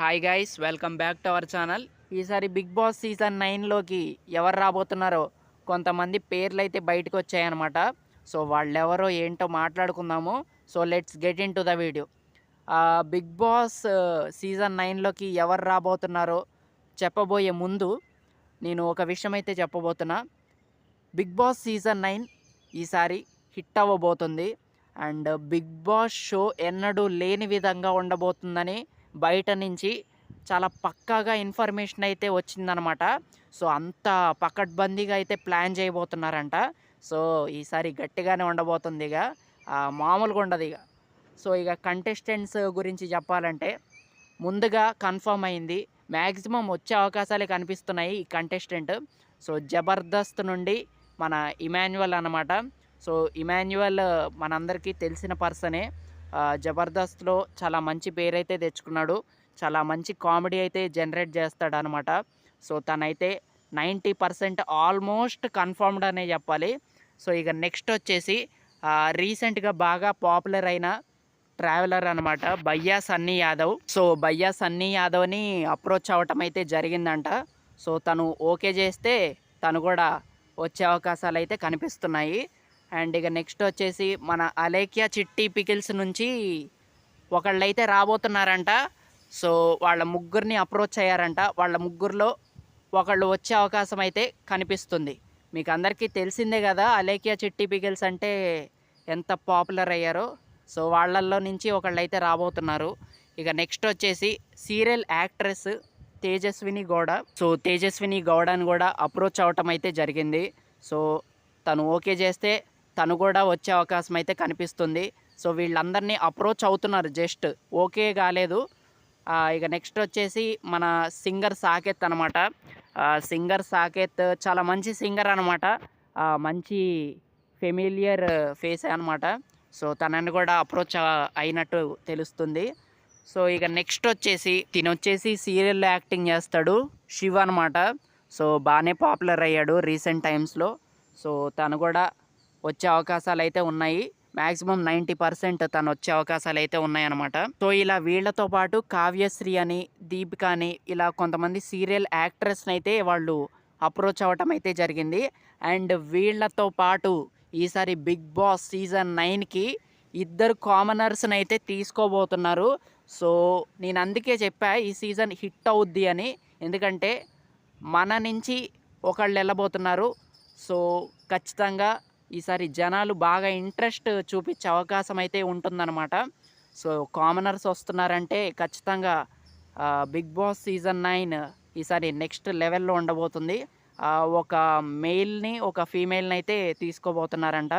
Hi guys welcome back to our channel ఈసారి Bigg Boss season నైన్లోకి ఎవరు రాబోతున్నారో కొంతమంది పేర్లు అయితే బయటకు వచ్చాయన్నమాట. సో వాళ్ళెవరో ఏంటో మాట్లాడుకుందాము. So let's get into the video Bigg Boss season నైన్లోకి ఎవరు రాబోతున్నారో చెప్పబోయే ముందు నేను ఒక విషయం అయితే చెప్పబోతున్నా. బిగ్ బాస్ సీజన్ నైన్ ఈసారి హిట్ అవ్వబోతుంది. అండ్ బిగ్ బాస్ షో ఎన్నడూ లేని విధంగా ఉండబోతుందని బయట నుంచి చాలా పక్కాగా ఇన్ఫర్మేషన్ అయితే వచ్చిందనమాట. సో అంత పకడ్బందీగా అయితే ప్లాన్ చేయబోతున్నారంట. సో ఈసారి గట్టిగానే ఉండబోతుంది ఇక. మామూలుగా ఉండదు ఇక. సో ఇక కంటెస్టెంట్స్ గురించి చెప్పాలంటే ముందుగా కన్ఫర్మ్ అయింది. మ్యాక్సిమం వచ్చే అవకాశాలే కనిపిస్తున్నాయి ఈ కంటెస్టెంట్ సో జబర్దస్త్ నుండి మన ఇమాన్యువల్ అనమాట. సో ఇమాన్యువల్ మనందరికీ తెలిసిన పర్సనే. జబర్దస్త్లో చాలా మంచి పేరైతే తెచ్చుకున్నాడు. చాలా మంచి కామెడీ అయితే జనరేట్ చేస్తాడనమాట. సో తనైతే నైంటీ పర్సెంట్ ఆల్మోస్ట్ కన్ఫర్మ్డ్ అనే చెప్పాలి. సో ఇక నెక్స్ట్ వచ్చేసి రీసెంట్గా బాగా పాపులర్ అయిన ట్రావెలర్ అనమాట భయ్యా సన్నీ యాదవ్. సో భయ్యా సన్నీ యాదవ్ని అప్రోచ్ అవ్వటం అయితే జరిగిందంట. సో తను ఓకే చేస్తే తను కూడా వచ్చే అవకాశాలు అయితే కనిపిస్తున్నాయి. అండ్ ఇక నెక్స్ట్ వచ్చేసి మన అలేఖ్య చిట్టి పికిల్స్ నుంచి ఒకళ్ళైతే రాబోతున్నారంట. సో వాళ్ళ ముగ్గురిని అప్రోచ్ అయ్యారంట. వాళ్ళ ముగ్గురులో ఒకళ్ళు వచ్చే అవకాశం అయితే కనిపిస్తుంది. మీకు అందరికీ తెలిసిందే కదా అలేఖ్య చిట్టి పికిల్స్ అంటే ఎంత పాపులర్ అయ్యారో. సో వాళ్ళల్లో నుంచి ఒకళ్ళు అయితే రాబోతున్నారు. ఇక నెక్స్ట్ వచ్చేసి serial actress Tejaswini Gowda. So Tejaswini గౌడని కూడా అప్రోచ్ అవటం అయితే జరిగింది. సో తను ఓకే చేస్తే తను కూడా వచ్చే అవకాశం అయితే కనిపిస్తుంది. సో వీళ్ళందరినీ అప్రోచ్ అవుతున్నారు జస్ట్. ఓకే కాలేదు. ఇక నెక్స్ట్ వచ్చేసి మన సింగర్ సాకేత్ అనమాట సింగర్ సాకేత్ చాలా మంచి సింగర్ అనమాట మంచి ఫెమిలియర్ ఫేస్ అనమాట సో తనని కూడా అప్రోచ్ అయినట్టు తెలుస్తుంది. సో ఇక నెక్స్ట్ వచ్చేసి తిను వచ్చేసి సీరియల్ యాక్టింగ్ చేస్తాడు శివ అనమాట సో బాగానే పాపులర్ అయ్యాడు రీసెంట్ టైమ్స్లో. సో తను కూడా వచ్చే అవకాశాలు అయితే ఉన్నాయి. మ్యాక్సిమం నైంటీ పర్సెంట్ తను వచ్చే అవకాశాలు అయితే ఉన్నాయన్నమాట. సో ఇలా వీళ్ళతో పాటు కావ్యశ్రీ అని దీపిక అని ఇలా కొంతమంది సీరియల్ యాక్ట్రెస్ని అయితే వాళ్ళు అప్రోచ్ అవ్వటం అయితే జరిగింది. అండ్ వీళ్ళతో పాటు ఈసారి బిగ్ బాస్ సీజన్ నైన్కి ఇద్దరు కామనర్స్ని అయితే తీసుకోబోతున్నారు. సో నేను అందుకే చెప్పా ఈ సీజన్ హిట్ అవుద్ది అని. ఎందుకంటే మన నుంచి ఒకళ్ళు వెళ్ళబోతున్నారు. సో ఖచ్చితంగా ఈసారి జనాలు బాగా ఇంట్రెస్ట్ చూపించే అవకాశం అయితే ఉంటుందన్నమాట. సో కామనర్స్ వస్తున్నారంటే ఖచ్చితంగా బిగ్ బాస్ సీజన్ నైన్ ఈసారి నెక్స్ట్ లెవెల్లో ఉండబోతుంది. ఒక మెయిల్ని ఒక ఫీమేల్ని అయితే తీసుకోబోతున్నారంట.